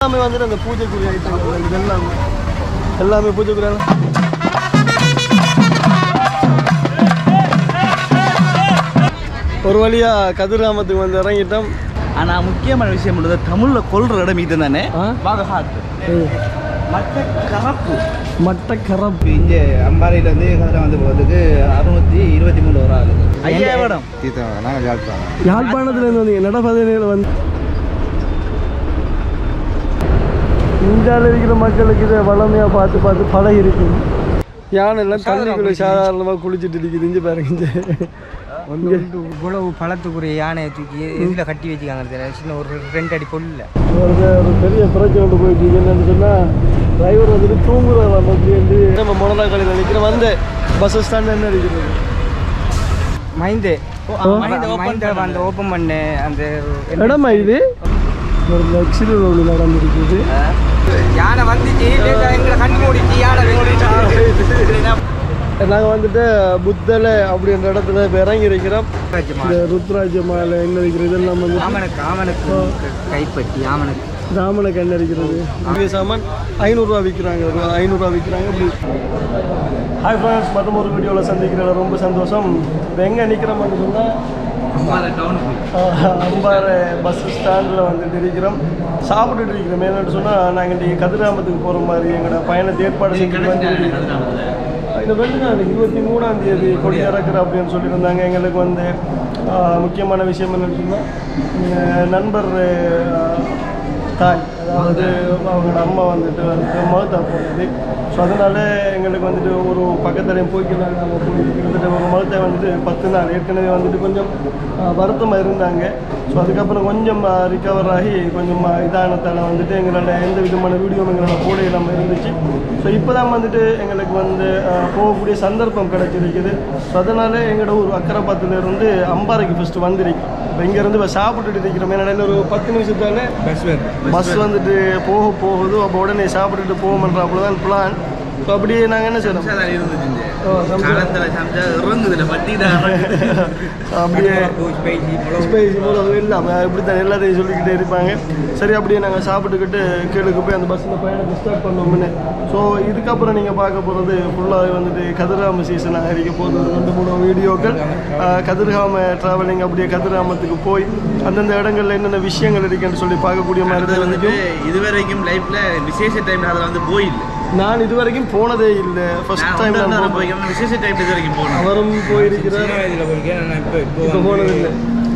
எல்லாமே வந்துட்டு அந்த பூஜைக்குரிய ஐட்டங்கள் இது எல்லாமே. பூஜைக்குரிய ஒரு வழியா கதிர்காமத்துக்கு வந்து இறங்கிட்டோம். ஆனா முக்கியமான விஷயம் உள்ளது தமிழ்ல கொல்ற இடம் இது தானே மற்ற கரப்பு மட்ட கரப்பு இங்க அம்பாறையில இருந்து கதிரை வந்து போகிறதுக்கு அறுநூத்தி இருபத்தி மூணு ரூபா ஆகுது ஐயாயிரம். யாழ்ப்பாணம். யாழ்ப்பாணத்துலேருந்து வந்தீங்க நடப்பதையில் வந்து இந்தியாவில் இருக்கிற மக்களுக்கு இதை வளமையாக பார்த்து பார்த்து பழகி இருக்கு யானை எல்லாம் தண்ணிக்குள்ள சாதாரணமாக குளிச்சுட்டு இருக்குது இங்கே பாருங்க. ஒன்று இவ்வளவு பழத்துக்குரிய யானையை தூக்கி இதில் கட்டி வச்சுக்காங்க தெரியாது. சின்ன ஒரு ரெண்டு அடி பொல்ல ஒரு ஒரு பெரிய பிரச்சனை கொண்டு போயிட்டு என்னன்னு சொன்னால் டிரைவர் வந்துட்டு தூங்குறாங்க அப்படின்ட்டு நம்ம மொனதா கடையில் நிற்கிற வந்து பஸ் ஸ்டாண்ட் என்ன இருக்குது மைந்து. அந்த ஓப்பன் பண்ணு. அந்த இடமா இது? ஒரு ரோடு நடந்திருக்குது. யானை வந்துச்சு எங்களை கண் மூடிச்சு யானை நாங்கள் வந்துட்டு புத்தலை அப்படின்ற இடத்துல இப்போ இறங்கி இருக்கிறோம் இந்த ருத்ராஜ மாலை என்ன இருக்கிறது இதெல்லாம் வந்து ஆமனுக்கு ஆமனுக்கு கைப்பற்றி ஆமனுக்கு ராமனுக்கு என்ன இருக்கிறது சாமான் ஐநூறுரூவா விற்கிறாங்க ஐநூறுரூவா விற்கிறாங்க அப்படி. ஹாய் ஃப்ரெண்ட்ஸ் மற்றும் ஒரு வீடியோவில் சந்திக்கிறதுல ரொம்ப சந்தோஷம். இப்போ எங்கே நிற்கிறோம்னு சொன்னால் அம்பாறை பஸ் ஸ்டாண்டில் வந்துட்டு இருக்கிறோம் சாப்பிட்டுட்டு இருக்கிறோம். என்னென்னு சொன்னால் நாங்கள் இன்றைக்கி கதிராமத்துக்கு போகிற மாதிரி எங்களோட பயணத்தை ஏற்பாடு செஞ்சு இந்த ரெண்டு நாள் இருபத்தி மூணாம் தேதி கொடி இறக்குற அப்படின்னு சொல்லியிருந்தாங்க. எங்களுக்கு வந்து முக்கியமான விஷயம் என்னன்னு சொன்னால் நண்பர் தாய் அதாவது அவங்களோட அம்மா வந்துட்டு வந்துட்டு மகத்தா போனது ஸோ அதனால எங்களுக்கு வந்துட்டு ஒரு பக்கத்துலையும் போய்க்கலாம் நாங்கள் போய் கிட்டத்தட்ட ஒரு மகத்தை வந்துட்டு பத்து நாள் ஏற்கனவே வந்துட்டு கொஞ்சம் வருத்தமாக இருந்தாங்க. ஸோ அதுக்கப்புறம் கொஞ்சம் ரிகவர் ஆகி கொஞ்சம் இதானத்தால் வந்துட்டு எங்களோட எந்த விதமான வீடியோ எங்களோட போட இல்லாமல் இருந்துச்சு. ஸோ இப்போ தான் வந்துட்டு எங்களுக்கு வந்து போகக்கூடிய சந்தர்ப்பம் கிடைச்சிருக்குது. ஸோ அதனால் எங்களோட ஊர் அக்கரைப்பாத்துலேருந்து அம்பாறைக்கு ஃபஸ்ட்டு வந்திருக்கு. இப்போ இங்கேருந்து இப்போ சாப்பிட்டுட்டு இருக்கிறோம் என்னடா ஒரு பத்து நிமிஷத்தால பஸ் வந்துட்டு போக போகுது. அப்போ உடனே சாப்பிட்டுட்டு போகணுன்றாப்புல தான் பிளான் ஸோ அப்படியே நாங்கள் என்ன செய்யணும் அப்படியே இல்லாமல் இப்படி தான் எல்லாத்தையும் சொல்லிக்கிட்டே இருப்பாங்க. சரி அப்படியே நாங்கள் சாப்பிட்டுக்கிட்டு கீழுக்கு போய் அந்த பஸ்ஸில் பயணத்தை ஸ்டார்ட் பண்ணோம்னு. ஸோ இதுக்கப்புறம் நீங்கள் பார்க்க போகிறது ஃபுல்லாகவே வந்துட்டு கதிராம சீசனாக இருக்க ஒரு ரெண்டு மூணு வீடியோக்கள். கதிர்காம ட்ராவலிங் அப்படியே கதிராமத்துக்கு போய் அந்தந்த இடங்கள்ல என்னென்ன விஷயங்கள் இருக்குன்னு சொல்லி பார்க்கக்கூடிய மாதிரி தான் வந்துட்டு இதுவரைக்கும் லைஃப்ல விசேஷ டைம்ல அதில் வந்து போயில்லை நான் இது வரைக்கும் போனதே இல்லை. ஃபர்ஸ்ட் டைம் நான் நான் போகிறேன் போய் விசேஷ டைம் இது வரைக்கும் போனோம் அவரும் போயிருக்கிறார். போயிருக்கேன்.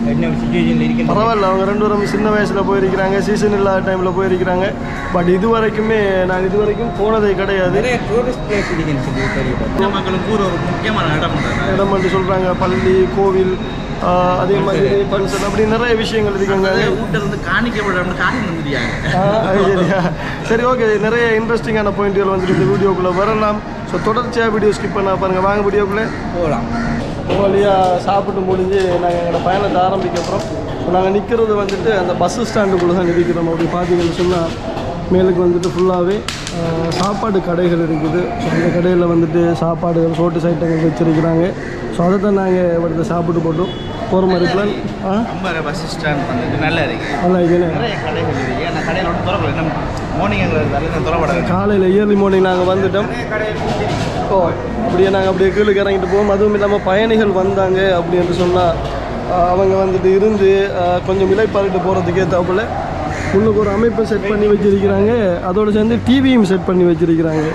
இப்போ சுச்சுவேஷனில் இருக்கேன் பரவாயில்ல அவங்க ரெண்டு பேரும் சின்ன வயசில் போயிருக்கிறாங்க. சீசன் இல்லாத டைமில் போயிருக்கிறாங்க. பட் இது வரைக்குமே நான் இது வரைக்கும் போனதே கிடையாது. மக்களும் கூற ஒரு முக்கியமான இடம் வந்து சொல்கிறாங்க பள்ளி கோவில் அதே மாதிரி ஃபங்க்ஷன் அப்படி நிறைய விஷயங்கள் இருக்குங்க. வந்து காணிக்க சரியா. சரி ஓகே நிறைய இன்ட்ரெஸ்டிங்கான பாயிண்ட்கள் வந்துட்டு இந்த வீடியோக்குள்ளே வரலாம். ஸோ தொடர்ச்சியாக வீடியோ ஸ்கிப் பண்ண பாருங்கள் வாங்க வீடியோக்குள்ளே போகலாம். வழியாக சாப்பிட்டு முடிஞ்சு நாங்கள் எங்களோட பயணத்தை ஆரம்பிக்க அப்புறம் நாங்கள் நிற்கிறது வந்துட்டு அந்த பஸ் ஸ்டாண்டுக்குள்ளே தான் நிற்கிறோம். அப்படி பார்த்தீங்கன்னு சொன்னால் மேலுக்கு வந்துட்டு ஃபுல்லாகவே சாப்பாடு கடைகள் இருக்குது. ஸோ அந்த கடையில் வந்துட்டு சாப்பாடுகள் ரோட்டு சைட்டங்கள் வச்சுருக்கிறாங்க. ஸோ அதை தான் நாங்கள் இவர்கிட்ட சாப்பிட்டு போட்டோம். போகிற மாதிரி பிளான் அம்பாறை பஸ் ஸ்டாண்ட் வந்துட்டு நல்லா இருக்கு. நல்லா இதுன்னு நிறைய கடைகள் இருக்கு. நான் கடையில் திறக்கல நம்ம மார்னிங் எங்களுக்கு திறப்படாது காலையில் இயர்லி மார்னிங் நாங்கள் வந்துட்டோம். ஓ அப்படியே நாங்கள் அப்படியே கீழே இறங்கிட்டு போவோம். அதுவும் இல்லாமல் பயணிகள் வந்தாங்க அப்படின்னு சொன்னால் அவங்க வந்துட்டு இருந்து கொஞ்சம் இலைப்பாரிட்டு போகிறதுக்கு ஏற்றாப்புல உள்ளுக்கு ஒரு அமைப்பை செட் பண்ணி வச்சிருக்கிறாங்க. அதோடு சேர்ந்து டிவியும் செட் பண்ணி வச்சிருக்கிறாங்க.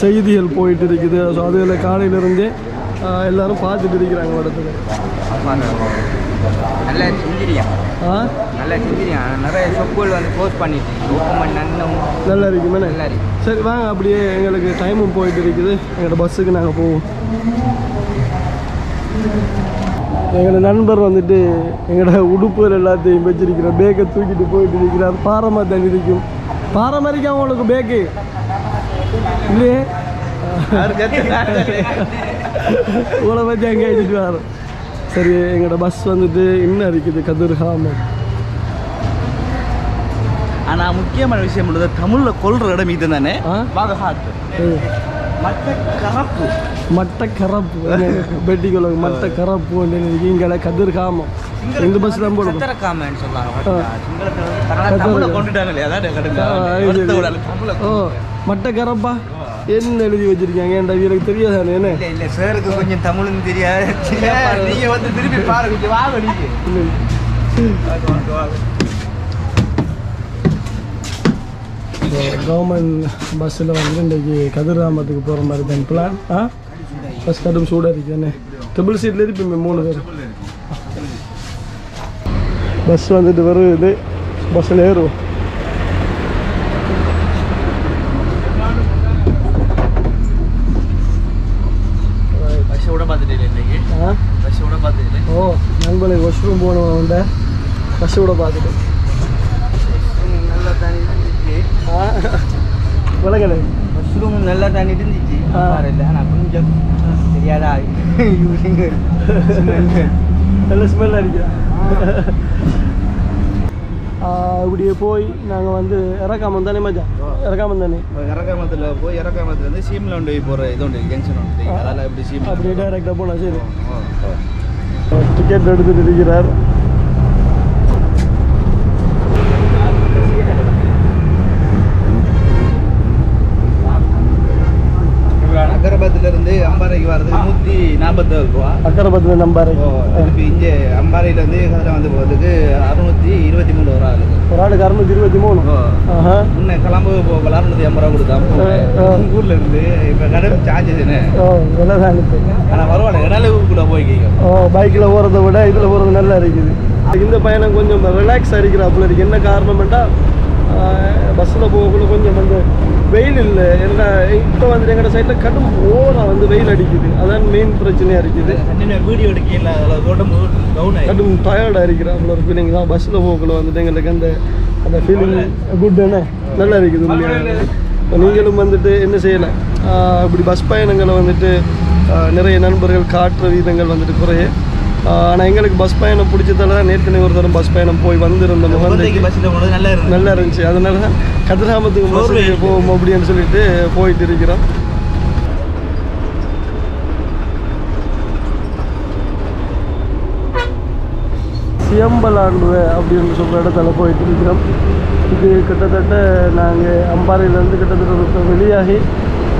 செய்திகள் போயிட்டு இருக்குது. ஸோ அதில் காலையிலேருந்தே எல்லாரும் பார்த்துட்டு இருக்கிறாங்க இடத்துல நல்லா செஞ்சிரியா ஆ? நல்லா செஞ்சிரியா நிறைய சொப்புகள் வந்து போஸ்ட் பண்ணிட்டு நல்லா இருக்குமே. நல்லா இருக்கு. சரி வாங்க அப்படியே எங்களுக்கு டைமும் போயிட்டு இருக்குது. எங்களோட பஸ்ஸுக்கு நாங்கள் போவோம். எங்களோட நண்பர் வந்துட்டு எங்களோட உடுப்புகள் எல்லாத்தையும் வச்சிருக்கிற பேக்கை தூக்கிட்டு போயிட்டு இருக்கிறார் பாரமாக தான் இருக்கும். பாரம்பரியம் உங்களுக்கு பேக்கு இல்லையே? உங்களை பற்றி அங்கே எழுதிட்டு வரோம் சரி எங்களோட பஸ் வந்துட்டு இன்னும் இருக்குது கதிர்காமம் ஆனா முக்கியமான விஷயம் உள்ளது தமிழ்ல கொல்ற இடம் இது தானே ஆ? பாகஹாத் ஏய். மற்ற கரப்பு. மட்ட கரப்பு. பெட்டிக்குள்ள மட்ட கரப்பு இங்கே கதிர் காமம் இந்த பஸ் தான் போடுவோம் சத்திரக்காமன்னு சொல்லுவாங்க ஆ. சிங்களத்துல வந்து தமிழை கொண்டுட்டாங்களே அதான் கடுங்க தமிழை ஓ மட்ட கரப்பா? என்ன எழுதி வச்சிருக்காங்க? ஏன்டா எனக்கு தெரியாதானே என்ன? இல்லை இல்லை சாருக்கு கொஞ்சம் தமிழும் தெரியாது. நீங்க வந்து திருப்பி பாருங்க வாங்க நீங்க. வாங்க, வாங்க, வாங்க. கவர்மெண்ட் பஸ்ஸில் வந்து இன்றைக்கி கதிராமத்துக்கு போகிற மாதிரி தான் பிளான் ஆ? பஸ் கடும் சூடாக இருக்கு என்ன? ட்ரிபிள் சீட்டில் இருப்பீங்க மூணு பேர். பஸ் வந்துட்டு வருது பஸ்ஸில் ஏறுவோம் பஸ்ஸை விட பார்த்துட்டு இன்னைக்கு ஆ பஸ்ஸை விட பார்த்துட்டு ஓ நண்பனுக்கு பஸ் கூட பார்த்துட்டு. நல்லா தண்ணி விலகலை மஷ்ரூம் நல்லா தண்ணி இருந்துச்சு. ஆனால் கொஞ்சம் தெரியாதா? யூசிங் நல்ல ஸ்மெல் அடிக்குதா ஆ, இப்படியே போய் நாங்கள் வந்து இறக்காம தானே மஜா இறக்காம தானே? இறக்காமத்தில் போய் இறக்காமத்துல இருந்து சீமில் ஒன்று போகிற இது ஒன்று ஜங்ஷன் ஒன்று அதெல்லாம் இப்படி சீமில் அப்படியே டைரெக்டாக போகலாம் சரி. டிக்கெட் எடுத்துட்டு இருக்கிறார் அக்கரபாத்துல அம்பாறைக்கு வர்றதுக்கு நூற்றி நாற்பத்தேழு ரூபா. அக்கரைப்பத்து நம்பர் திருப்பி இங்கே அம்பாறையிலேருந்து கதிரை வந்து போகிறதுக்கு அறுநூற்றி இருபத்தி மூணு ரூபா ஆகுது ஒரு ஆளுக்கு அறுநூத்தி இருபத்தி மூணு. ஆஹா. முன்ன கிளம்பு போகல அறுநூற்றி ஐம்பது ரூபா கொடுத்தா ஆ, ஆ. ஊரில் இருந்து இப்போ கடன் சார்ஜஸ் என்ன ஓ விலை தான் இப்போ ஆனால் பரவாயில்ல இடலுக்குள்ளே போய் கேட்கும் ஓ பைக்கில் போகிறத விட இதில் போகிறது நல்லா இருக்குது. இந்த பயணம் கொஞ்சம் ரிலாக்ஸ் அடிக்கிறாப்புல இருக்கு. என்ன காரணம்ட்டா பஸ்ஸில் போகக்குள்ள கொஞ்சம் வந்து வெயில் இல்லை. என்ன இப்போ வந்து எங்களோட சைடில் கடும் ஓரம் வந்து வெயில் அடிக்குது. அதான் மெயின் பிரச்சனையாக இருக்குது. வீடியோ எடுக்கல. உடம்பு கடும் டயர்டாக இருக்கிறாப்புல ஒரு ஃபீலிங் தான் பஸ்ஸில் போகக்குள்ள வந்துட்டு எங்களுக்கு அந்த அந்த ஃபீலிங் குட் என்ன நல்லா இருக்குது உண்மையாக நீங்களும் வந்துட்டு என்ன செய்யலை? இப்படி பஸ் பயணங்களை வந்துட்டு நிறைய நண்பர்கள் காட்டுற வீதங்கள் வந்துட்டு குறைய. ஆனால் எங்களுக்கு பஸ் பயணம் பிடிச்சதால தான் நேற்று ஒரு தரம் பஸ் பயணம் போய் வந்திருந்தோம். வந்து நல்லா இருந்துச்சு. அதனால தான் கதிராமத்துக்கு சோர்வே பஸ் போவோம் அப்படின்னு சொல்லிட்டு போயிட்டு இருக்கிறோம். சியம்பலாண்டுவ அப்படின்னு சொல்கிற இடத்துல போயிட்டு இருக்கிறோம். இது கிட்டத்தட்ட நாங்கள் அம்பாறையிலேருந்து கிட்டத்தட்ட வெளியாகி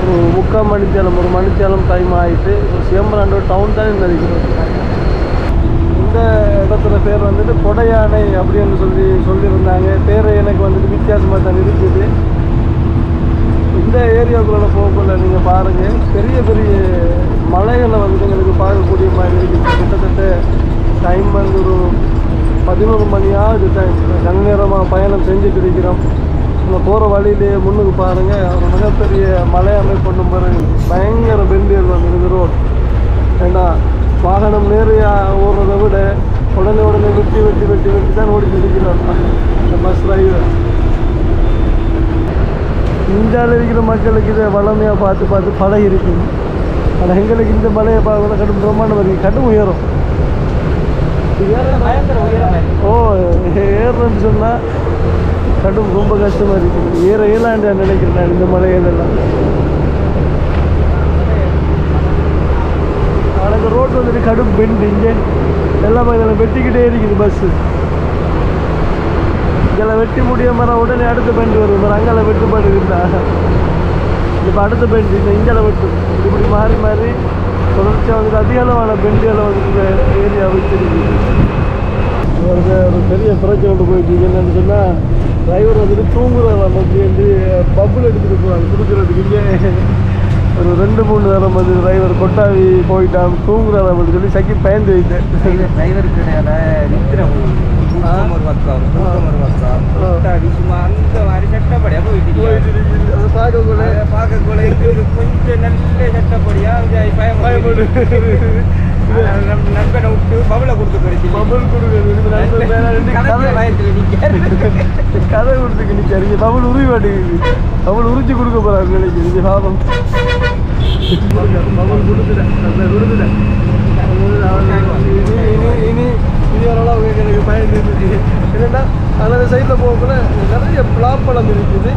ஒரு முக்கால் மணித்தேலம் ஒரு மணித்தேலம் டைம் ஆகிட்டு சியம்பலாண்டு டவுன் தான் நினைக்கிறோம். இந்த இடத்துல பேர் வந்துட்டு கொடையானை அப்படின்னு சொல்லி சொல்லியிருந்தாங்க. பேர் எனக்கு வந்துட்டு வித்தியாசமாக தான் இருக்குது. இந்த ஏரியாவுக்குள்ள போகக்குள்ள நீங்கள் பாருங்கள் பெரிய பெரிய மலைகளை வந்து எங்களுக்கு பார்க்கக்கூடிய மாதிரி இருக்குது. கிட்டத்தட்ட டைம் வந்து ஒரு பதினோரு மணியாவது டைம் கண நேரமாக பயணம் செஞ்சுட்டு இருக்கிறோம். இந்த போகிற வழியிலே முன்னுக்கு பாருங்கள் ஒரு மிகப்பெரிய மலை அமைப்பு கொண்டு பயங்கர பெண்டியர் வந்து ரோட். ஏன்னா வாகனம் நேரையா ஓடுறதை விட உடனே உடனே வெட்டி வெட்டி வெட்டி வெட்டி தான் ஓடி இருக்கிறார் இந்த பஸ் டிரைவர் இந்தியாவில் இருக்கிற மக்களுக்கு இதை வளமையாக பார்த்து பார்த்து பழகி இருக்குது ஆனால் எங்களுக்கு இந்த மலையை பார்க்கணும் கடும் பிரம்மாண்டம் இருக்குது கடும் உயரம். ஓ ஏறுறேன்னு சொன்னால் கடும் ரொம்ப கஷ்டமாக இருக்குது ஏற இயலாண்டு நினைக்கிறேன் நான் இந்த மலையிலெல்லாம் ஆனால் இந்த ரோட் வந்துட்டு கடும் பெண்டு இங்கே. எல்லாம் இதில் வெட்டிக்கிட்டே இருக்குது பஸ்ஸு இதில் வெட்டி முடிய மரம் உடனே அடுத்த பெண்டு வரும் மரம் அங்கே வெட்டுப்பாடு இருந்தா. இப்போ அடுத்த பெண்டு இந்த இங்கே வெட்டு. இப்படி மாறி மாறி தொடர்ச்சியாக வந்துட்டு அதிக அளவான பெண்டுகளை வந்து இந்த ஏரியா வச்சிருக்கு. ஒரு பெரிய பிரச்சனை கொண்டு போயிட்டு என்னன்னு சொன்னால் டிரைவர் வந்துட்டு தூங்குறாராம் வந்து பப்புள் எடுத்துகிட்டு போவாங்க கொடுக்குறதுக்கு இங்கே. ஒரு ரெண்டு மூணு நேரம் வந்து டிரைவர் கொட்டாவி போயிட்டான் தூங்குறாராம் அப்படின்னு சொல்லி சக்கி பயந்து வைத்தேன். டிரைவர் கிடையாது நிற்கிறோம் தூக்கம் ஒரு பக்கம் தூக்கம் ஒரு பக்கம் கொட்டாடி சும்மா அந்த மாதிரி சட்டப்படியாக போயிட்டு போயிட்டு இருக்குது. அதை பார்க்கக்குள்ள அதை பார்க்கக்குள்ள எங்களுக்கு கொஞ்சம் நல்ல சட்டப்படியா பயப்படு நண்பனை விட்டு பவுல கொடுத்து போயிடுச்சு பபுள் கொடுக்குறது ரெண்டு கதை கதை கொடுத்துக்கு நிற்காரு பபுள் உருவி மாட்டேங்குது பபுள் உரிச்சு கொடுக்க போறாரு நினைக்கிறீங்க பாவம் பபுள் கொடுத்துட்டேன் நல்லா கொடுத்துட்டேன் இனி இனி இனி இனி ஓரளவு எனக்கு பயந்து இருந்துச்சு என்னன்னா அந்த சைடில் போகக்குள்ள நிறைய பலாப்பழம் இருக்குது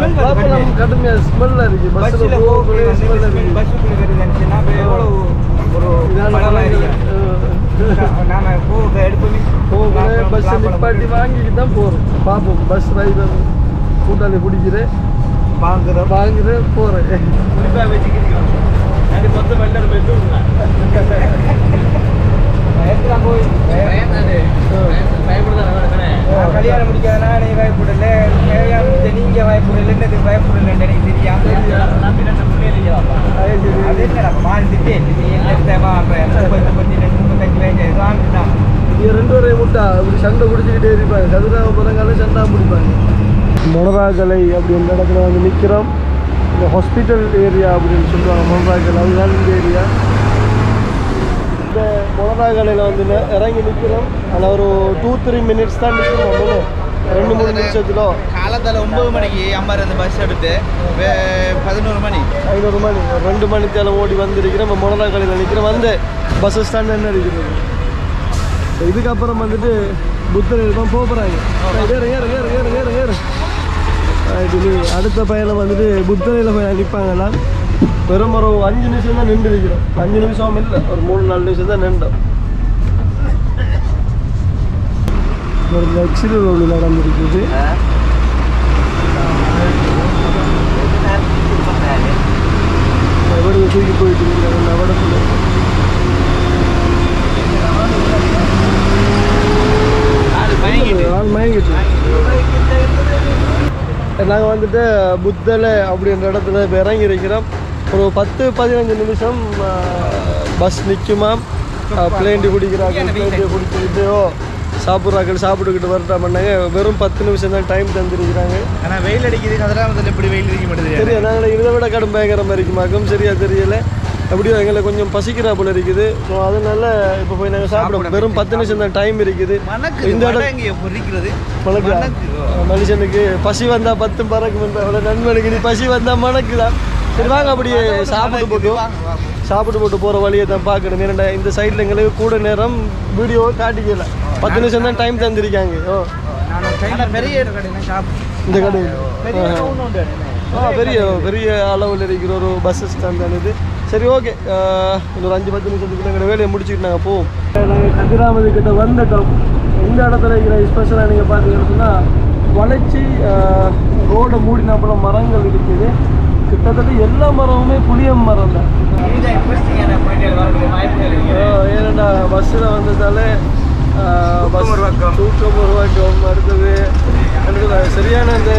வருது. கடுமையாக ஸ்மெல்லாக இருக்குது பஸ்ஸில் போகக்குள்ள ஸ்மெல்லாக இருக்குது பஸ்ஸுக்குள்ள ஒரு பழமா பழங்கள், இருக்கு. அஹ், நாம போக எடுப்போமே. போகிற பஸ் நிப்பாட்டி வாங்கிட்டு தான் போகிறோம் பார்ப்போம் பஸ் டிரைவர் கூட்டாளி பிடிக்கிறேன் வாங்குறேன் போகிறேன் வச்சுக்கிறீங்க மொத்தம் கல்யாணம் முடிக்காதனா நீ பயப்படல. கல்யாணம் முடிச்ச நீங்க பயப்படல. என்னது பயப்படல எனக்கு தெரியாம அது நீ என்ன தேவை முப்பது முப்பத்தி ரெண்டு முப்பத்தஞ்சு வயசு வாங்கிட்டான் இங்கே ரெண்டு வரை முட்டா. இப்படி சண்டை பிடிச்சிக்கிட்டே இருப்பாங்க. கதிராக பிறங்கால சண்டை பிடிப்பாங்க. மொனராகலை அப்படின்ற இடத்துல வந்து நிற்கிறோம். இந்த ஹாஸ்பிட்டல் ஏரியா அப்படின்னு சொல்லுவாங்க. மொனராகலை அதுதான் இந்த ஏரியா மொனராகலையில் வந்து இறங்கி நிற்கிறோம். அதில் ஒரு டூ த்ரீ மினிட்ஸ் தான் நிற்கிறோம் ரெண்டு மூணு நிமிஷத்துல. காலத்தால ஒன்பது மணிக்கு அம்மா இருந்து பஸ் எடுத்து பதினோரு மணி. ஐநூறு மணி. ரெண்டு மணித்தால ஓடி வந்திருக்கிறேன் இப்போ மொனராகலையில் நிற்கிறோம். வந்து பஸ் ஸ்டாண்ட் என்ன இருக்குது? இதுக்கப்புறம் வந்துட்டு புத்தர் போக போகிறாங்க அடுத்த பயணம் வந்துட்டு புத்தரையில் போய் நிற்பாங்கலாம் வெறும் ஒரு அஞ்சு நிமிஷம் தான் நின்று இருக்கிறோம் அஞ்சு நிமிஷம் இல்லை. ஒரு மூணு நாலு நிமிஷம் தான் நின்றோம். ஒரு லக்ஸரி ரோடு நடந்திருக்குது எவ்வளவு தூக்கி போயிட்டு இருக்காங்க நவடத்தில் ஆள் மயங்கிட்டு. நாங்கள் வந்துட்டு புத்தலை அப்படின்ற இடத்துல இப்போ இறங்கி இருக்கிறோம் ஒரு பத்து பதினஞ்சு நிமிஷம் பஸ் நிற்குமாம் பிளேண்டி குடிக்கிறாங்க பிளேண்டி குடிச்சுக்கிட்டோ சாப்பிட்றாக்கள் சாப்பிட்டுக்கிட்டு வரட்டா பண்ணாங்க. வெறும் பத்து நிமிஷம் தான் டைம் தந்துருக்கிறாங்க. ஆனா வெயில் அடிக்குது கதிராமத்தில் எப்படி வெயில் அடிக்க மாட்டேது தெரியும். நாங்கள் இதை விட கடும் பயங்கரமாக இருக்குமாக்கும் சரியா தெரியல. அப்படியே எங்களை கொஞ்சம் பசிக்கிறா போல இருக்குது. ஸோ அதனால இப்போ போய் நாங்கள் சாப்பிடுவோம் வெறும் பத்து நிமிஷம் தான் டைம் இருக்குது. இந்த. மனுஷனுக்கு பசி வந்தா பத்தும் பறக்கும் அவ்வளோ நண்பனுக்கு நீ பசி வந்தா மணக்குதான் சரி வாங்க அப்படியே சாப்பிட்டு போட்டு. சாப்பிட்டு போட்டு போகிற வழியை தான் பார்க்கணும். ஏன்னா இந்த சைடில் எங்களுக்கு கூட நேரம் வீடியோ காட்டிக்கல. பத்து நிமிஷம் தான் டைம் தந்திருக்காங்க. ஓ. பெரிய இந்த கடை பெரிய பெரிய அளவில் இருக்கிற ஒரு பஸ் ஸ்டாண்ட் தான் இது. சரி ஓகே இன்னொரு அஞ்சு பத்து நிமிஷத்துக்குள்ள எங்களோட வேலையை முடிச்சுக்கிட்டு நாங்கள் போவோம். நாங்கள் கதிராமதி கிட்ட வந்துட்டோம். இந்த இடத்துல இருக்கிற ஸ்பெஷலாக நீங்கள் பார்த்தீங்கன்னு வளைச்சி ரோடை மூடினாப்புல மரங்கள் இருக்குது. கிட்டத்தட்ட எல்லா மரமுமே புளியம் மரம் தான். ஏன்னா பஸ்ஸில் வந்ததால பஸ். தூக்கம் பக்கம் அடுத்தது அடுத்தது சரியான அந்த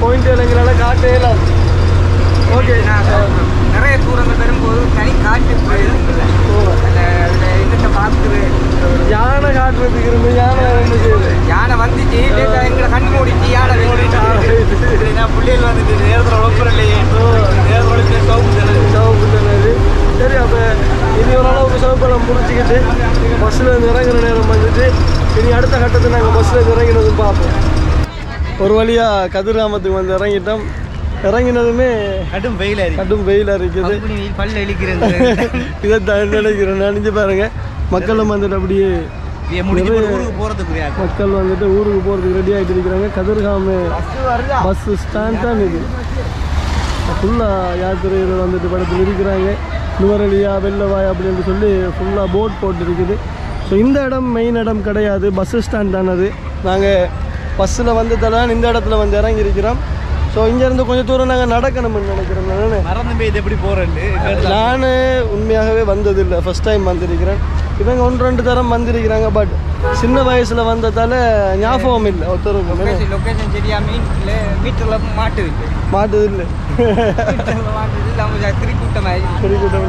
பாயிண்ட் எங்களால் காட்டவே இல்லாது ஓகே நான் நிறைய தூரங்கள் வரும்போது தனி காட்டு என்னத்தை பார்க்குது யானை காட்டுறதுக்கு இருந்து யானை செய்யுது யானை வந்துச்சு எங்களை கண் மூடிச்சு யானை பிள்ளைகள் வந்துட்டு நேரத்தில் உழப்புறலையே நேரத்தில் சிவப்பு தானே சரி அப்போ இனி ஓரளவுக்கு சிவப்பெல்லாம் முடிச்சுக்கிட்டு பஸ்ஸில் இருந்து இறங்குற நேரம் வந்துட்டு இனி அடுத்த கட்டத்தை நாங்கள் பஸ்ஸில் இருந்து இறங்கினதும் பார்ப்போம். ஒரு வழியாக கதிர்காமத்துக்கு வந்து இறங்கிட்டோம். இறங்கினதுமே கடும் வெயில் அடிக்குது கடும் வெயிலாக இருக்குது பல்ல இழிக்கிறது இதை நினைக்கிறேன் நினைச்சு பாருங்க. மக்களும் வந்துட்டு அப்படியே இதை மக்கள் வந்துட்டு ஊருக்கு போகிறதுக்கு ரெடி ஆகிட்டு இருக்கிறாங்க. கதிர்காம பஸ் ஸ்டாண்ட் தான் இது. ஃபுல்லாக யாத்திரைகள் வந்துட்டு படத்தில் இருக்கிறாங்க. நுவரலியா வெள்ளவாய் அப்படின்னு சொல்லி ஃபுல்லாக போட் போட்டு இருக்குது ஸோ இந்த இடம் மெயின் இடம் கிடையாது. பஸ் ஸ்டாண்ட் தான் அது. நாங்கள் பஸ்ஸில் வந்ததால இந்த இடத்துல வந்து இறங்கி இருக்கிறோம் ஸோ இங்கேருந்து கொஞ்சம் தூரம் நாங்கள் நடக்கணும்னு நினைக்கிறேன் நான் மறந்து போய் இது எப்படி போறேன்னு. நான் உண்மையாகவே வந்ததில்லை. ஃபர்ஸ்ட் டைம் வந்திருக்கிறேன். இவங்க ஒன்று ரெண்டு தரம் வந்திருக்கிறாங்க பட் சின்ன வயசில் வந்ததால ஞாபகம் இல்லை. சரியா மீட்ல மீட்டரில் மாட்டுது மாட்டது இல்லை திருக்கூட்டம்.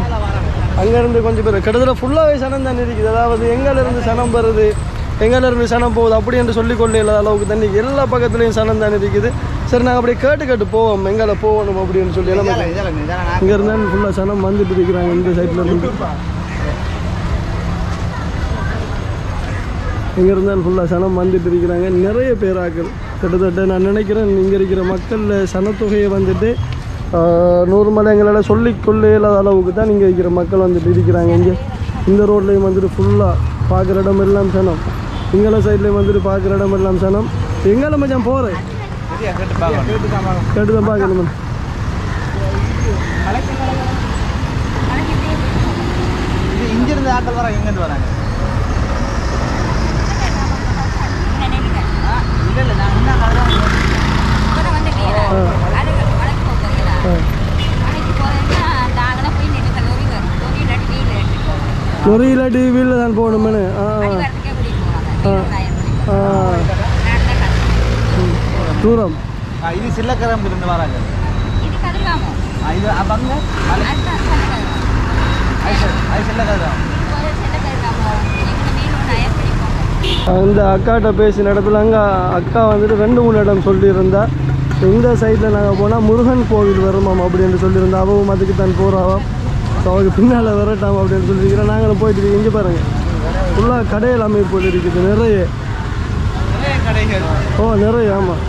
அங்கேருந்து கொஞ்சம் பேர். கிட்டத்தட்ட ஃபுல்லாகவே சனம் தான் இருக்குது. அதாவது எங்கேருந்து சனம் வருது எங்கேருந்து சனம் போகுது அப்படி என்று சொல்லி கொள்ள அளவுக்கு தண்ணி எல்லா பக்கத்துலேயும் சனம் தான் இருக்குது. சரி நாங்கள் அப்படியே கேட்டு கேட்டு போவோம். எங்கே போகணும் அப்படின்னு சொல்லி எல்லாம். இங்கே இருந்தாலும் ஃபுல்லாக சனம் வந்துட்டு இருக்கிறாங்க இந்த சைடில் இருந்து. இங்கே இருந்தாலும் ஃபுல்லாக சனம் வந்துட்டு இருக்கிறாங்க நிறைய பேராக்கள் கிட்டத்தட்ட நான் நினைக்கிறேன் இங்கே இருக்கிற மக்களில் சனத்தொகையை வந்துட்டு நூறுமலை நூறு எங்களால் சொல்லிக்கொள்ள இல்லாத அளவுக்கு தான் இங்கே இருக்கிற மக்கள் வந்துட்டு இருக்கிறாங்க. இங்கே இந்த ரோட்லேயும் வந்துட்டு ஃபுல்லாக பார்க்குற இடம் எல்லாம் சனம். இங்கே சைட்லேயும் வந்துட்டு பார்க்குற இடம் எல்லாம் சனம். எங்களை மச்சான் போகிறேன் கேட்டு பார்க்கணும் தான் பார்க்கணும் இங்கிருந்து ஆட்கள் வராங்க எங்கேருந்து வராங்க. இல்லாட்டி வீட்டில் தான் போகணுமேனு ஆ அடி வரதுக்கே கூட்டிட்டு போவாங்க. இருபதாயிரம் ரூபாய்க்கு. ஆ நான் தான் கஷ்டம். தூரம் இது சில்லக்கரம்பிலிருந்து வராங்க இது அவங்க சில்லக்கரம். இந்த அக்காட்ட பேசின இடத்துல அங்கே அக்கா வந்துட்டு ரெண்டு மூணு இடம் சொல்லியிருந்தா இந்த சைடில் நாங்கள் போனால் முருகன் கோவில் வருமாம் அப்படின்னு சொல்லியிருந்தா அவவும் அதுக்கு தான் போகிறாவாம் ஸோ அவருக்கு பின்னால் வரட்டாம் அப்படின்னு சொல்லியிருக்கிறேன் நாங்களும் போயிட்டு. இங்கே பாருங்கள் ஃபுல்லாக கடையில் அமைப்பு இருக்குது. நிறைய. ஓ நிறைய ஆமாம்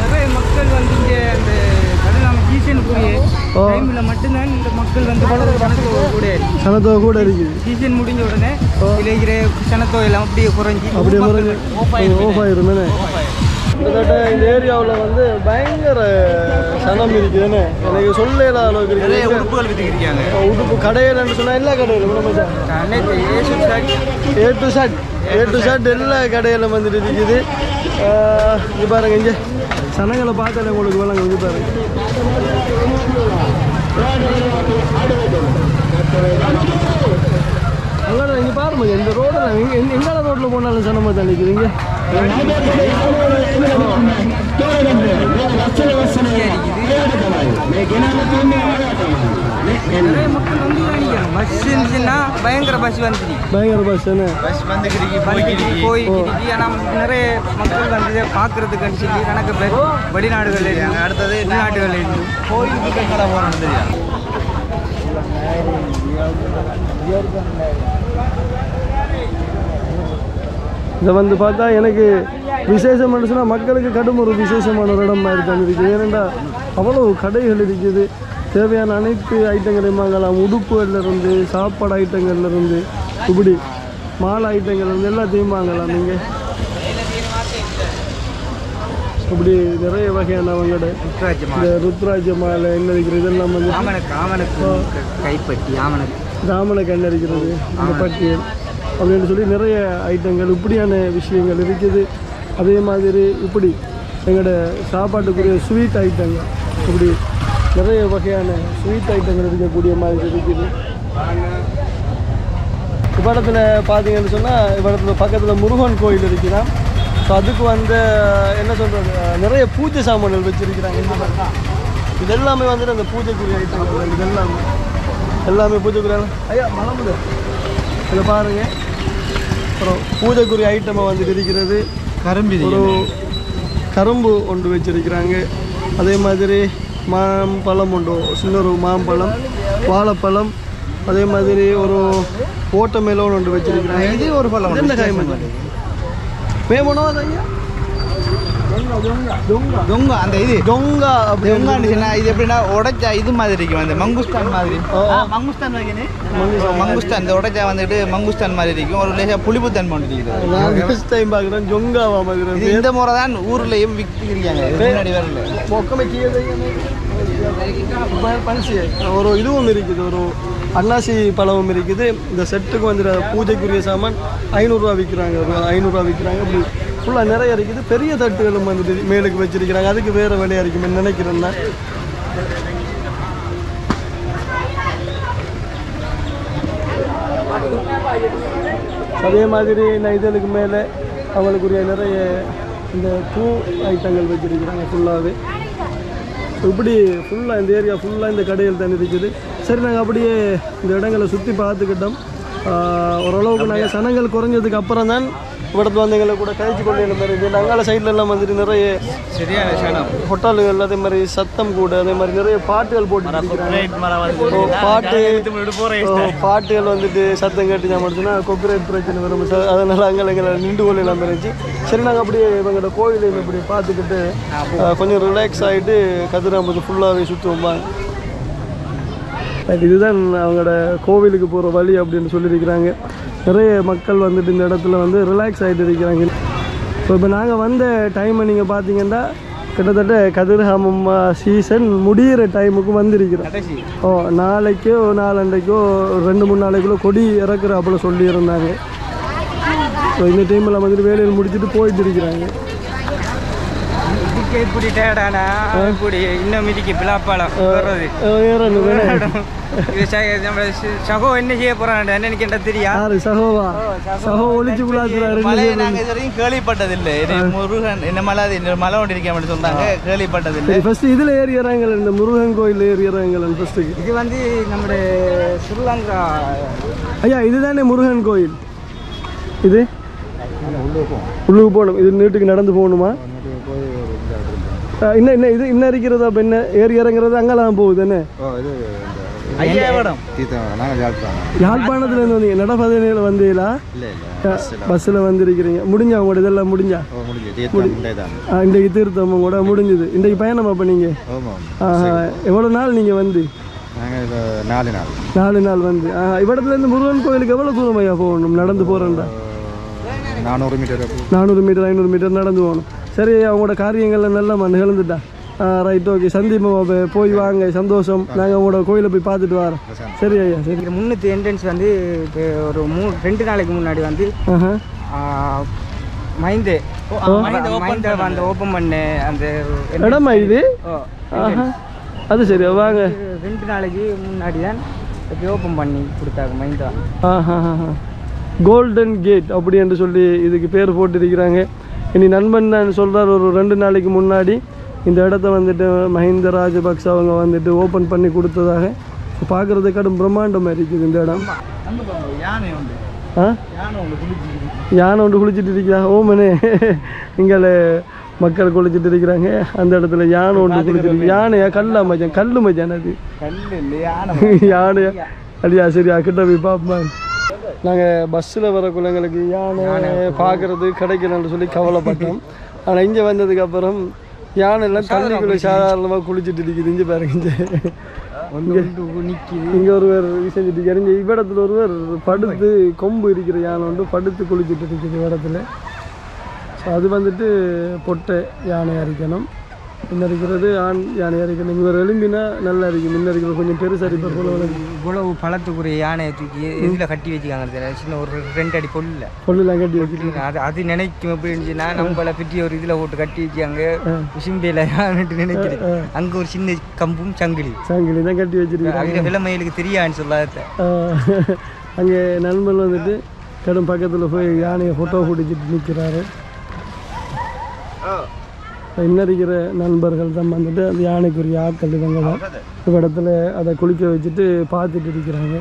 நிறைய மக்கள் வந்து இங்கே அந்த கடலாம சீசனுக்குரிய ஓ. டைமில் மட்டும்தான் இந்த மக்கள் வந்து சனத்தொகை கூட சனத்தொகை கூட இருக்குது. சீசன் முடிஞ்ச உடனே விளைகிற சனத்தொகை எல்லாம் அப்படியே குறைஞ்சி அப்படியே முறைஞ்சு ஓஃப் ஆயிருமேனே கிட்டத்தட்ட இந்த ஏரியாவில் வந்து பயங்கர சனம் இருக்குதுன்னு எனக்கு சொல்லல அளவுக்கு நிறைய உடுப்புகள் வித்துக்கிறியாங்க உடுப்பு கடையில்னு சொன்னால் எல்லா கடையிலும் கூட மச்சான் அனைத்து ஏசு சாட்சி A to shirt A to shirt எல்லா கடையிலும் வந்துட்டு இருக்குது. இங்க பாருங்க இங்கே. சனங்களை பார்த்தாலே உங்களுக்கு விளங்க இங்கே பாருங்க பாருங்க. இந்த ரோடில் எங்க எங்கால ரோட்டில் போனாலும் மக்கள் வந்து நினைக்கிறாங்க பயங்கர பஸ் வந்துச்சு பயங்கர பஸ் பஸ் வந்துக்கிறீங்க ஆனால் நிறைய மக்கள் வந்து பார்க்கறதுக்குன்னு சொல்லி கணக்கு பேர் வெளிநாடுகளில் இருந்து. அடுத்தது இருந்து. கோயிலுக்கு போகணும் தெரியா இதை வந்து பார்த்தா எனக்கு விசேஷம் சொன்னால் மக்களுக்கு கடும் ஒரு விசேஷமான ஒரு இடம் தான் இருக்குது. ஏனெண்டா அவ்வளோ கடைகள் இருக்குது. தேவையான அனைத்து ஐட்டங்களையும் வாங்கலாம். உடுப்புகள்ல இருந்து சாப்பாடு ஐட்டங்கள்ல இருந்து இப்படி மாலை ஐட்டங்கள்ல இருந்து எல்லாத்தையும் வாங்கலாம் நீங்கள் இப்படி நிறைய வகையான அவங்களோட இந்த ருத்ராஜ மாலை என்ன இருக்கிறது இதெல்லாம் வந்து ஆமனுக்கு ராமனை கண்டறிகிறது இந்த பட்டியல். அப்படின்னு சொல்லி நிறைய ஐட்டங்கள் இப்படியான விஷயங்கள் இருக்குது. அதே மாதிரி இப்படி எங்களோட சாப்பாட்டுக்குரிய ஸ்வீட் ஐட்டங்கள். இப்படி நிறைய வகையான ஸ்வீட் ஐட்டங்கள் இருக்கக்கூடிய மாதிரி இருக்குது. இவ்விடத்தில் பார்த்தீங்கன்னு சொன்னால் இவ்விடத்தில் பக்கத்தில் முருகன் கோயில் இருக்குதான் ஸோ அதுக்கு வந்து என்ன சொல்கிறது நிறைய பூஜை சாமான்கள் வச்சுருக்கிறாங்க. இந்த மாதிரி இது எல்லாமே வந்துட்டு அந்த பூஜைக்குரிய ஐட்டங்கள். இது எல்லாமே எல்லாமே பூஜைக்குரிய ஐயா மலமுது இதை பாருங்கள் அப்புறம் பூஜைக்குரிய ஐட்டமாக வந்துட்டு இருக்கிறது கரும்பி ஒரு கரும்பு ஒன்று வச்சிருக்கிறாங்க. அதே மாதிரி மாம்பழம் உண்டு. சின்ன ஒரு மாம்பழம் வாழைப்பழம். அதே மாதிரி ஒரு ஓட்ட மேலோன் ஒன்று வச்சிருக்கிறாங்க. இது ஒரு பழம் என்ன காய்? மேமனோ அது ஐயா? டொங்கா அந்த இது. டொங்கா சொன்னா இது எப்படின்னா உடைச்சா இது மாதிரி இருக்கும். அந்த மங்குஸ்தான் மாதிரி. மங்குஸ்தான் மங்குஸ்தான் இந்த உடைச்சா வந்துட்டு மங்குஸ்தான் மாதிரி இருக்கும். ஒரு லேசா புளிப்புத்தன்மை ஒன்று இருக்குது. பார்க்குறேன் ஜொங்காவா இந்த முறை தான் ஊர்லயும் விற்கிறாங்க முன்னாடி வரல. மொக்கமே ஒரு இதுவும் இருக்குது. ஒரு அன்னாசி பழமும் இருக்குது. இந்த செட்டுக்கு வந்துட்டு பூஜைக்குரிய சாமான் ஐநூறுரூவா விற்கிறாங்க ஐநூறுரூவா விற்கிறாங்க அப்படி ஃபுல்லாக நிறைய இருக்குது. பெரிய தட்டுகளும் வந்துட்டு மேலுக்கு வச்சிருக்கிறாங்க. அதுக்கு வேறு விலையாக இருக்குமே நினைக்கிறேன் நான். அதே மாதிரி நான் இதழுக்கு மேலே அவங்களுக்குரிய நிறைய இந்த பூ ஐட்டங்கள் வச்சிருக்கிறாங்க ஃபுல்லாகவே இப்படி ஃபுல்லாக இந்த ஏரியா ஃபுல்லாக இந்த கடையில் தான் இருக்குது. சரி நாங்கள் அப்படியே இந்த இடங்களை சுற்றி பார்த்துக்கிட்டோம். ஓரளவுக்கு நாங்கள் சனங்கள் குறைஞ்சதுக்கு அப்புறம் தான் இவ்வளத்து வந்து எங்களை கூட கழிச்சு கொண்டு இந்த மாதிரி இருக்குது. நாங்கள் சைட்லலாம் வந்துட்டு நிறைய ஹோட்டல்கள் அதே மாதிரி சத்தம் கூட அதே மாதிரி நிறைய பாட்டுகள் போட்டு பாட்டு பாட்டுகள் வந்துட்டு சத்தம் கேட்டு ஞாபகத்துனா கொக்கரேட் பிரச்சனை வரும். சார் அதனால் அங்கே எங்களை நின்று கொள்ள இல்லாமல் இருந்துச்சு. சரி நாங்கள் அப்படியே இவங்களோட கோயிலையும் இப்படி பார்த்துக்கிட்டு கொஞ்சம் ரிலாக்ஸ் ஆகிட்டு கதிராம்பது ஃபுல்லாகவே சுற்றுவோம்பா இதுதான் அவங்களோட கோவிலுக்கு போகிற வழி அப்படின்னு சொல்லியிருக்கிறாங்க. நிறைய மக்கள் வந்துட்டு இந்த இடத்துல வந்து ரிலாக்ஸ் ஆகிட்டு இருக்கிறாங்க. ஸோ இப்போ நாங்கள் வந்த டைமை நீங்கள் பார்த்தீங்கன்னா கிட்டத்தட்ட கதிர்காமம் சீசன் முடியிற டைமுக்கு வந்திருக்கிறோம். ஓ நாளைக்கோ நாளண்டைக்கோ ஒரு ரெண்டு மூணு நாளைக்குள்ள கொடி இறக்குற அப்போ சொல்லியிருந்தாங்க. ஸோ இந்த டைமில் வந்துட்டு வேலையில் முடிச்சுட்டு போயிட்டு இருக்கிறாங்க. இப்படி டயர்டானா இப்படி இன்னும் மிதிக்கு பிளாப்பாலம் வர்றது வேற என்ன சகோ செய்ய போறான் என்ன தெரியா? சகோவா? சகோ ஒளிச்சு கேள்விப்பட்டதில்லை. இது முருகன் என்ன மலை அது மலை ஒன்று இருக்கேன் சொன்னாங்க. கேள்விப்பட்டதில்லை. ஃபர்ஸ்ட் இதில் ஏறி இறங்கல இந்த முருகன் கோயில் ஏறி இறங்கல ஃபர்ஸ்ட்டுக்கு இது வந்து நம்முடைய ஸ்ரீலங்கா. ஐயா இதுதானே முருகன் கோயில்? இது? உள்ளுக்கு போகணும். இது நீட்டுக்கு நடந்து போகணுமா? இன்னும் என்ன இது இன்னும் இருக்கிறதா அப்போ என்ன ஏறி இறங்குறது அங்கெல்லாம் போகுது என்ன? யாழ்ப்பாணத்துலேருந்து வந்தீங்க? நடப்பாதையில் வந்தீங்களா? பஸ்ஸில். வந்திருக்கிறீங்க. முடிஞ்சா உங்களோட இதெல்லாம் முடிஞ்சா? இன்றைக்கு தீர்த்தமும் கூட முடிஞ்சுது. இன்றைக்கு பயணம் அப்போ நீங்கள் எவ்வளோ நாள் நீங்கள் வந்து? நாலு நாள். நாலு நாள் வந்து. இவ்விடத்துலேருந்து முருகன் கோயிலுக்கு எவ்வளோ தூரம் ஐயா போகணும்? நடந்து போகிறேன்டா நானூறு மீட்டர் நானூறு மீட்டர் ஐநூறு மீட்டர் நடந்து போகணும் சரி அவங்களோட காரியங்கள்லாம் நல்லா நிகழ்ந்துட்டா ரைட் ஓகே சந்தீபம் போய் வாங்க சந்தோஷம் நாங்கள் உங்களோட கோயிலை போய் பார்த்துட்டு வரோம் சரி ஐயா சரி முன்னூற்றி என்ட்ரன்ஸ் வந்து இப்போ ஒரு மூ ரெண்டு நாளைக்கு முன்னாடி வந்து ஆ, மைந்து மைந்த வந்து ஓப்பன் பண்ணு அந்த இடமா இது அது சரி வாங்க ரெண்டு நாளைக்கு முன்னாடி தான் ஓப்பன் பண்ணி கொடுத்தாங்க மைந்தா ஆஹா கோல்டன் கேட் அப்படி என்று சொல்லி இதுக்கு பேர் போட்டிருக்கிறாங்க. இனி நண்பன் நான் சொல்கிறார் ஒரு ரெண்டு நாளைக்கு முன்னாடி இந்த இடத்த வந்துட்டு மஹிந்த ராஜபக்ச அவங்க வந்துட்டு ஓப்பன் பண்ணி கொடுத்ததாக பார்க்குறது கடும் பிரம்மாண்டமாக இருக்குது இந்த இடம். ஆ? யானை ஒன்று குளிச்சுட்டு இருக்கிறா ஓமனே இங்கே மக்கள் குளிச்சுட்டு இருக்கிறாங்க. அந்த இடத்துல யானை ஒன்று குளிச்சுட்டு யானையா? கல்லா மச்சான். கல்லு மச்சான் அது. யானையா? அப்படியா சரியா கிட்ட போய் பார்ப்போம் நாங்கள் பஸ்ஸில் வரக்குள்ள எங்களுக்கு யானை பார்க்கறது கிடைக்கலன்னு சொல்லி கவலைப்பட்டோம். ஆனால் இங்கே வந்ததுக்கு அப்புறம் யானை எல்லாம் தண்ணிக்குள்ளே சாதாரணமாக குளிச்சுட்டு இருக்குது இங்கே பாருங்க இங்கே. இங்கே ஒருவர் செஞ்சுட்டு இருக்காரு. இங்கே இவ்விடத்துல ஒருவர் படுத்து கொம்பு இருக்கிற யானை வந்து படுத்து குளிச்சுட்டு இருக்குது இடத்துல ஸோ அது வந்துட்டு பொட்டை யானை அரிக்கணும் இன்னும் இருக்கிறது ஆண் யானை அரிக்கணும் இவர் எலும்பினா நல்லா இருக்கும். முன்ன இருக்கிறது கொஞ்சம் பெருசாக இருப்பார் போல இவ்வளவு பழத்துக்குரிய யானையை தூக்கி எதில் கட்டி வச்சுக்காங்க தெரியாது சின்ன ஒரு ரெண்டு அடி பொல்லில். பொருளெல்லாம் கட்டி வச்சுட்டு அது அது நினைக்கும் எப்படி இருந்துச்சுன்னா நம்மளை பற்றி ஒரு இதில் போட்டு கட்டி வச்சாங்க உசிம்பையில் யானைட்டு நினைக்கிறேன். அங்கே ஒரு சின்ன கம்பும் சங்கிலி. சங்கிலி தான் கட்டி வச்சிருக்காங்க. அதில் விளமையிலுக்கு தெரியான்னு சொல்லாத. அங்கே நண்பன் வந்துட்டு கடும் பக்கத்தில் போய் யானையை ஃபோட்டோ பிடிச்சிட்டு நிற்கிறாரு இன்னும் இருக்கிற நண்பர்கள் தான் வந்துட்டு அந்த யானைக்குரிய ஆட்கள் இவங்க தான். இந்த இடத்துல அதை குளிக்க வச்சுட்டு பார்த்துட்டு இருக்கிறாங்க.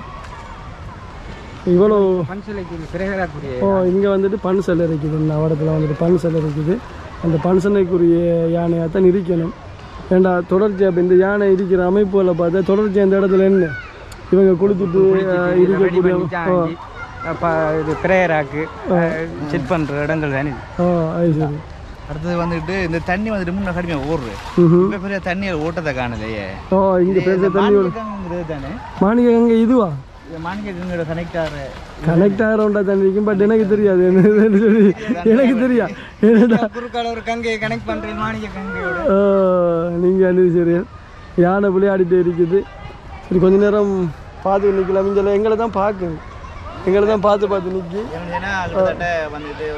இவ்வளோ ஓ இங்கே வந்துட்டு பன் சிலை இருக்குது. இந்த அவடத்தில் வந்துட்டு பன் சிலை இருக்குது. அந்த பன்சனைக்குரிய யானையாக தான் இருக்கணும் ஏண்டா தொடர்ச்சியாக இப்போ இந்த யானை இருக்கிற அமைப்புகளை பார்த்தா தொடர்ச்சியாக இந்த இடத்துல என்ன இவங்க குளிச்சுட்டு இருக்கக்கூடிய அப்போ இது பிரேயராக்கு செட் பண்ணுற இடங்கள் தானே இது. ஓ அது சரி. அடுத்தது வந்துட்டு இந்த தண்ணி வந்துட்டு முன்ன கடுமையாக. இப்போ பெரிய தண்ணியில் ஓட்டத்தை காணலையே. ஓ இங்கே பெரிய தண்ணி தானே? மாணிக்க அங்கே இதுவா? இது மாணிக்கங்கோட கனெக்ட் ஆகிற கனெக்ட் ஆகிறோண்டா தண்ணி இருக்கும் பட் எனக்கு தெரியாது எனக்கு தெரியா என்னடா? குறுக்கால ஒரு கங்கையை கனெக்ட் பண்ணுறேன் மாணிக்க கங்கையோட. நீங்கள் அனுப்பி சரி யானை விளையாடிட்டே இருக்குது. சரி கொஞ்ச நேரம் பார்த்து நிற்கலாம் இங்கே எங்களை தான் பார்க்குது. எங்களை தான் பார்த்து பார்த்து நிற்கி ஏன்னா வந்துட்டு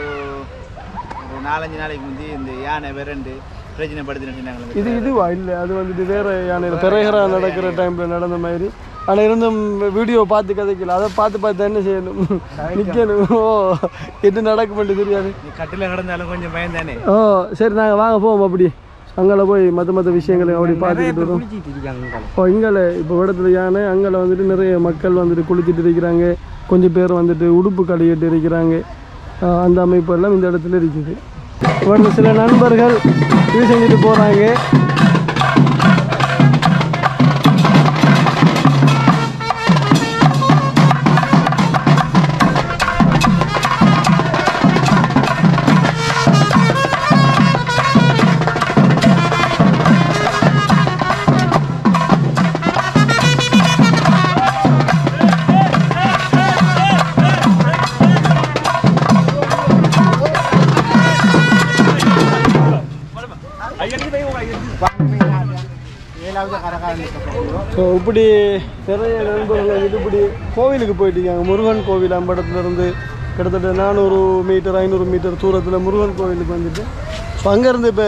நாலஞ்சு நாளைக்கு முந்தி இந்த யானை விரண்டு பிரச்சனை படுத்தினாங்க இது இதுவா? இல்லை அது வந்துட்டு வேற யானையில் பெரகரா நடக்கிற டைமில் நடந்த மாதிரி. ஆனால் இருந்தும் வீடியோ பார்த்து கதைக்கல. அதை பார்த்து பார்த்து என்ன செய்யணும்? நிற்கணும் ஓ என்ன நடக்குமென்று தெரியாது. நீ கட்டில் கிடந்தாலும் கொஞ்சம் பயந்தானே? ஓ சரி நாங்கள் வாங்க போவோம் அப்படி. அங்கே போய் மற்ற மற்ற விஷயங்களை அப்படி பார்த்துக்கிட்டு வரோம் ஓ இங்கே இப்போ இடத்துல யானை அங்கே வந்துட்டு நிறைய மக்கள் வந்துட்டு குளிச்சுட்டு இருக்கிறாங்க. கொஞ்சம் பேர் வந்துட்டு உடுப்பு கழுவிட்டு இருக்கிறாங்க. அந்த அமைப்பு எல்லாம் இந்த இடத்துல இருக்குது. இவங்க சில நண்பர்கள் இது செஞ்சுட்டு போகிறாங்க ஸோ இப்படி நிறைய நண்பர்கள் இப்படி கோவிலுக்கு போயிட்டுருக்காங்க. முருகன் கோவில் அம்படத்துல இருந்து கிட்டத்தட்ட நானூறு மீட்டர் ஐநூறு மீட்டர் தூரத்தில் முருகன் கோவிலுக்கு வந்துட்டு ஸோ அங்கேருந்து இப்போ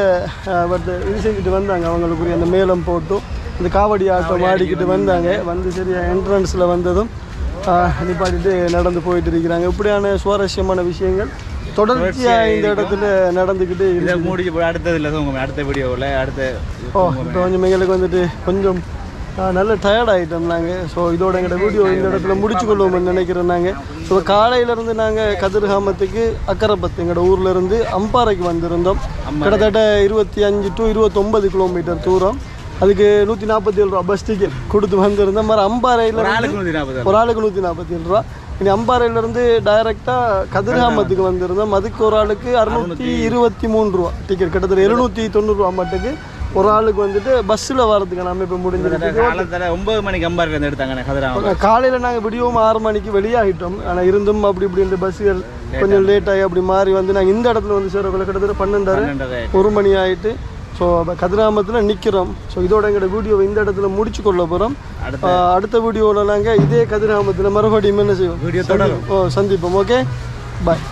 பட் இது செஞ்சுட்டு வந்தாங்க. அவங்களுக்குரிய அந்த மேளம் போட்டு இந்த காவடி ஆட்டம் ஆடிக்கிட்டு வந்தாங்க. வந்து சரியா என்ட்ரன்ஸில் வந்ததும் நிப்பாட்டிட்டு நடந்து போயிட்டு இருக்கிறாங்க. இப்படியான சுவாரஸ்யமான விஷயங்கள் தொடர்ச்சியாக இந்த இடத்துல நடந்துக்கிட்டு இதை முடிச்சு போய் அடுத்தது இல்லை உங்க அடுத்த வீடியோவில் அடுத்த ஓ இப்போ கொஞ்சம் எங்களுக்கு வந்துட்டு கொஞ்சம் நல்ல டயர்ட் ஆகிட்டோம் நாங்கள் ஸோ இதோட எங்களோட வீடியோ இந்த இடத்துல முடிச்சு கொள்வோம்னு நினைக்கிறோம் நாங்கள் ஸோ காலையிலேருந்து நாங்கள் கதிர்காமத்துக்கு அக்கரைப்பத்து எங்களோட ஊர்ல இருந்து அம்பாறைக்கு வந்திருந்தோம். கிட்டத்தட்ட இருபத்தி அஞ்சு டு இருபத்தொம்பது கிலோமீட்டர் தூரம். அதுக்கு நூற்றி நாற்பத்தி ஏழு ரூபா பஸ் டிக்கெட் கொடுத்து வந்திருந்தோம். மாதிரி அம்பாறையில் ஒரு ஆளுக்கு நூற்றி நாற்பத்தி ஏழு ரூபா. இனி அம்பாறையிலேருந்து டைரெக்டாக கதிர்காமத்துக்கு வந்திருந்தோம். அதுக்கு ஒரு ஆளுக்கு அறுநூற்றி இருபத்தி மூணு ரூபா டிக்கெட் கிட்டத்தட்ட எழுநூற்றி தொண்ணூறுரூவா மட்டுக்கு ஒரு ஆளுக்கு வந்துட்டு பஸ்ஸில் வரதுக்கான அமைப்பு முடிஞ்சிருக்கு. காலத்தில் ஒன்பது மணிக்கு அம்பாரில் இருந்து எடுத்தாங்க கதிராம காலையில் நாங்கள் விடியவும் ஆறு மணிக்கு வெளியாகிட்டோம். ஆனால் இருந்தும் அப்படி இப்படி இந்த பஸ்ஸுகள் கொஞ்சம் லேட் ஆகி அப்படி மாறி வந்து நாங்கள் இந்த இடத்துல வந்து சேரக்குள்ள கிட்டத்தட்ட பன்னெண்டரை. ஒரு மணி ஆயிட்டு ஸோ கதிராமத்தில் நிற்கிறோம் ஸோ இதோட எங்களோட வீடியோவை இந்த இடத்துல முடிச்சு கொள்ள போகிறோம் அடுத்த வீடியோவில் நாங்கள் இதே கதிராமத்தில் மறுபடியும் என்ன செய்வோம்? வீடியோ சந்திப்போம். Okay bye